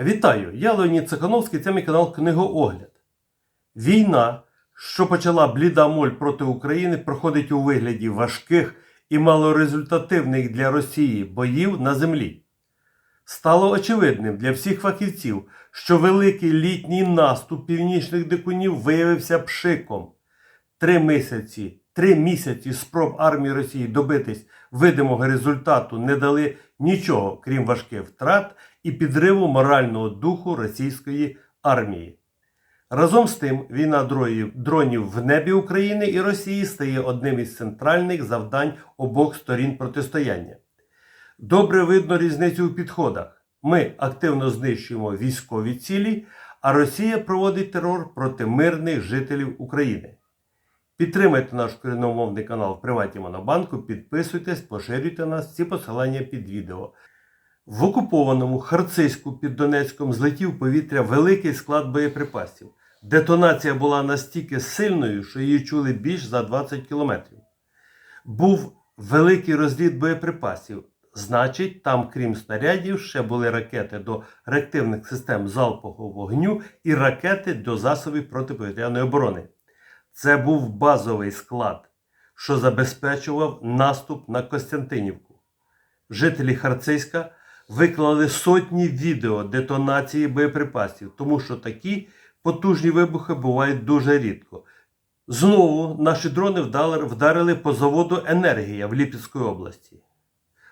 Вітаю! Я Леонід Цехановський, це мій канал Книгоогляд. Війна, що почала бліда моль проти України, проходить у вигляді важких і малорезультативних для Росії боїв на землі. Стало очевидним для всіх фахівців, що великий літній наступ північних дикунів виявився пшиком. Три місяці, три місяці спроб армії Росії добитись видимого результату не дали нічого, крім важких втрат і підриву морального духу російської армії. Разом з тим, війна дронів в небі України і Росії стає одним із центральних завдань обох сторін протистояння. Добре видно різницю у підходах. Ми активно знищуємо військові цілі, а Росія проводить терор проти мирних жителів України. Підтримайте наш корінномовний канал в Приваті Монобанку, підписуйтесь, поширюйте нас, всі посилання під відео. В окупованому Харцизьку під Донецьком злетів повітря великий склад боєприпасів. Детонація була настільки сильною, що її чули більш за 20 кілометрів. Був великий розліт боєприпасів. Значить, там, крім снарядів, ще були ракети до реактивних систем залпового вогню і ракети до засобів протиповітряної оборони. Це був базовий склад, що забезпечував наступ на Костянтинівку. Жителі Харциська виклали сотні відео детонації боєприпасів, тому що такі потужні вибухи бувають дуже рідко. Знову наші дрони вдарили по заводу Енергія в Ліпецькій області.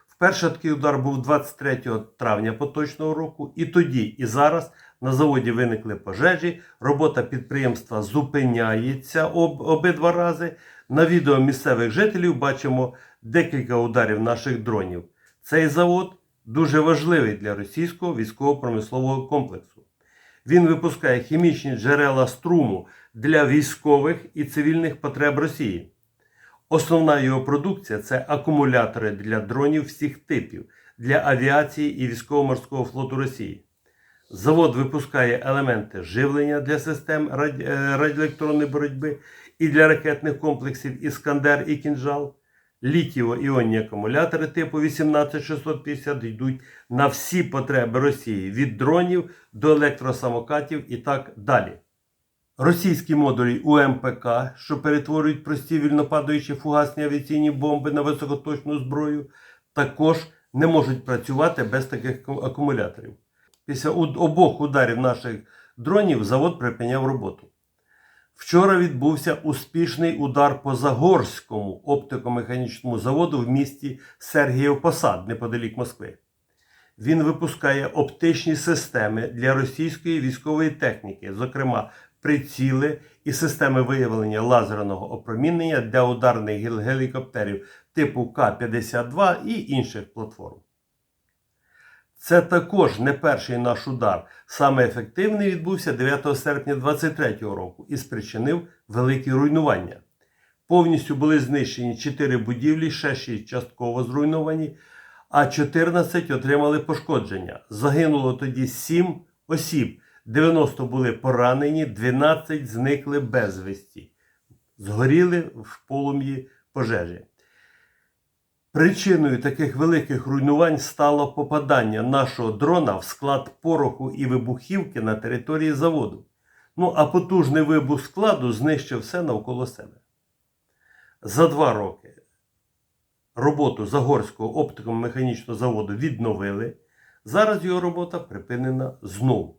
Вперше такий удар був 23 травня поточного року, і тоді, і зараз на заводі виникли пожежі. Робота підприємства зупиняється об, обидва рази. На відео місцевих жителів бачимо декілька ударів наших дронів. Цей завод дуже важливий для російського військово-промислового комплексу. Він випускає хімічні джерела струму для військових і цивільних потреб Росії. Основна його продукція це акумулятори для дронів всіх типів для авіації і військово-морського флоту Росії. Завод випускає елементи живлення для систем е, радіоелектронної боротьби і для ракетних комплексів Іскандер і Кінжал. Літіво-іонні акумулятори типу 18650 йдуть на всі потреби Росії від дронів до електросамокатів і так далі. Російські модулі УМПК, що перетворюють прості вільнопадаючі фугасні авіаційні бомби на високоточну зброю, також не можуть працювати без таких акумуляторів. Після обох ударів наших дронів завод припиняв роботу. Вчора відбувся успішний удар по Загорському оптико-механічному заводу в місті Сергіїв Посад неподалік Москви. Він випускає оптичні системи для російської військової техніки, зокрема приціли і системи виявлення лазерного опромінення для ударних гелікоптерів типу К-52 і інших платформ. Це також не перший наш удар. Саме ефективний відбувся 9 серпня 2023 року і спричинив великі руйнування. Повністю були знищені 4 будівлі, ще 6 частково зруйновані, а 14 отримали пошкодження. Загинуло тоді 7 осіб, 90 були поранені, 12 зникли безвісті, згоріли в полум'ї пожежі. Причиною таких великих руйнувань стало попадання нашого дрона в склад пороху і вибухівки на території заводу. Ну а потужний вибух складу знищив все навколо себе. За два роки роботу Загорського оптико-механічного заводу відновили. Зараз його робота припинена знову.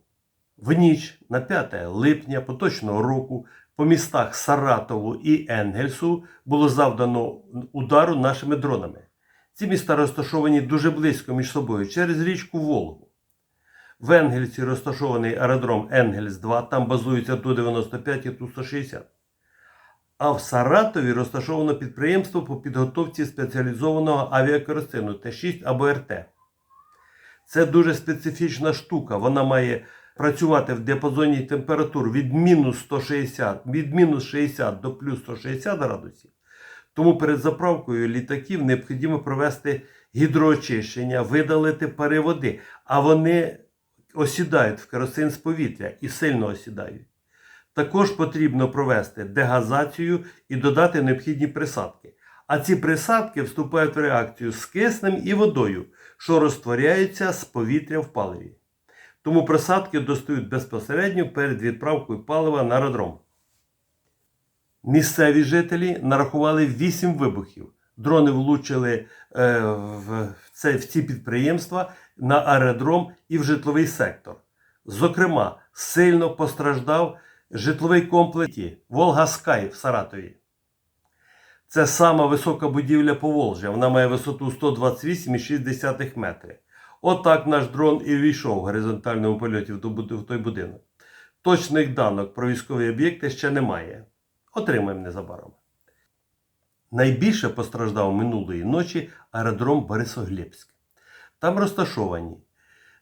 В ніч на 5 липня поточного року по містах Саратову і Енгельсу було завдано удару нашими дронами. Ці міста розташовані дуже близько між собою через річку Волгу. В Енгельсі розташований аеродром Енгельс-2, там базуються Ту-95 і Ту-160. А в Саратові розташовано підприємство по підготовці спеціалізованого авіакеросину Т-6 або РТ. Це дуже специфічна штука. Вона має працювати в діапазоні температур від мінус 160, від мінус 60 до плюс 160 градусів. Тому перед заправкою літаків необхідно провести гідроочищення, видалити пари води, а вони осідають в керосин з повітря і сильно осідають. Також потрібно провести дегазацію і додати необхідні присадки. А ці присадки вступають в реакцію з киснем і водою, що розтворяється з повітря в паливі. Тому присадки достають безпосередньо перед відправкою палива на аеродром. Місцеві жителі нарахували 8 вибухів. Дрони влучили е, в, це, в ці підприємства на аеродром і в житловий сектор. Зокрема, сильно постраждав житловий комплекс Волга Скай в Саратові. Це сама висока будівля Поволжя. Вона має висоту 128,6 метри. Отак наш дрон і війшов в горизонтальному польоті в той будинок. Точних данок про військові об'єкти ще немає. Отримаємо незабаром. Найбільше постраждав минулої ночі аеродром Борисоглебськ. Там розташовані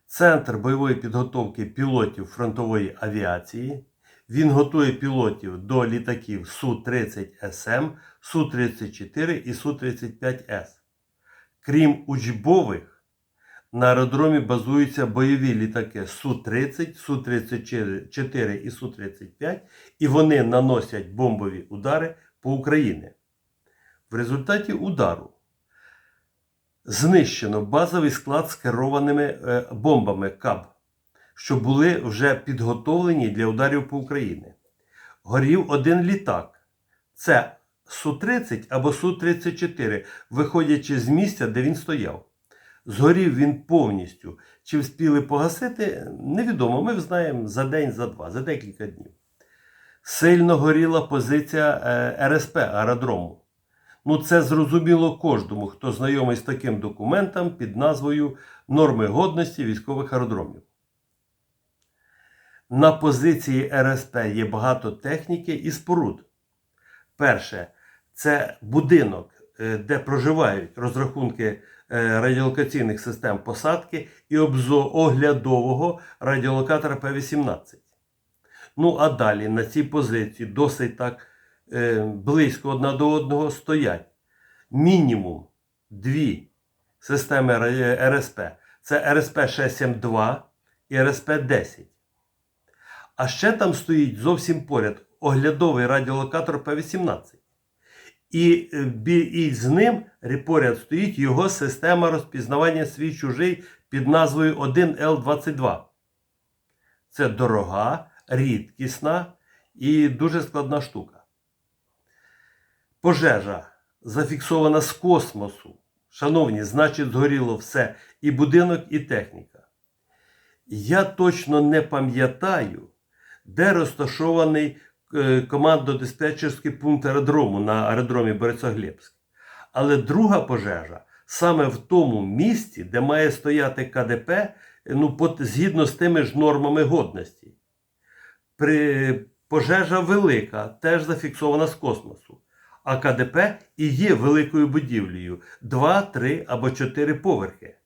Центр бойової підготовки пілотів фронтової авіації. Він готує пілотів до літаків Су-30СМ, Су-34 і Су-35С. Крім учбових, на аеродромі базуються бойові літаки Су-30, Су-34 і Су-35, і вони наносять бомбові удари по Україні. В результаті удару знищено базовий склад з керованими е, бомбами КАБ, що були вже підготовлені для ударів по Україні. Горів один літак. Це Су-30 або Су-34, виходячи з місця, де він стояв. Згорів він повністю. Чи вспіли погасити, невідомо. Ми знаємо за день, за два, за декілька днів. Сильно горіла позиція е, РСП аеродрому. Ну, це зрозуміло кожному, хто знайомий з таким документом під назвою Норми годності військових аеродромів. На позиції РСП є багато техніки і споруд. Перше, це будинок, де проживають розрахунки е, радіолокаційних систем посадки і оглядового радіолокатора П-18. Ну, а далі на цій позиції досить так е, близько одна до одного стоять мінімум дві системи РСП. Це РСП 672 і РСП 10. А ще там стоїть зовсім поряд оглядовий радіолокатор П-18. І, е, і з ним поряд стоїть його система розпізнавання свій чужий під назвою 1Л22. Це дорога, рідкісна і дуже складна штука. Пожежа зафіксована з космосу. Шановні, значить, згоріло все і будинок, і техніка. Я точно не пам'ятаю, де розташований командно-диспетчерський пункт аеродрому на аеродромі Борисоглебськ. Але друга пожежа саме в тому місці, де має стояти КДП, е, ну, по- згідно з тими ж нормами годності. При, пожежа велика, теж зафіксована з космосу. А КДП і є великою будівлею 2, 3 або 4 поверхи.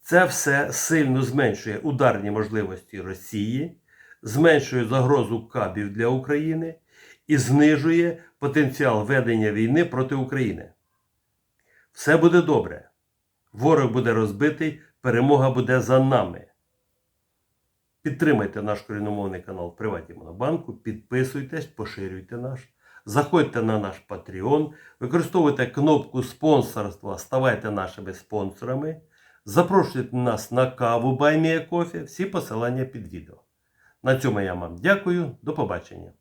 Це все сильно зменшує ударні можливості Росії, зменшує загрозу кабів для України і знижує потенціал ведення війни проти України. Все буде добре. Ворог буде розбитий, перемога буде за нами. Підтримайте наш корінномовний канал Приваті Монобанку, підписуйтесь, поширюйте наш. Заходьте на наш Patreon, використовуйте кнопку спонсорства, ставайте нашими спонсорами. Запрошуйте нас на каву Баймія Кофе. Всі посилання під відео. На цьому я вам дякую. До побачення.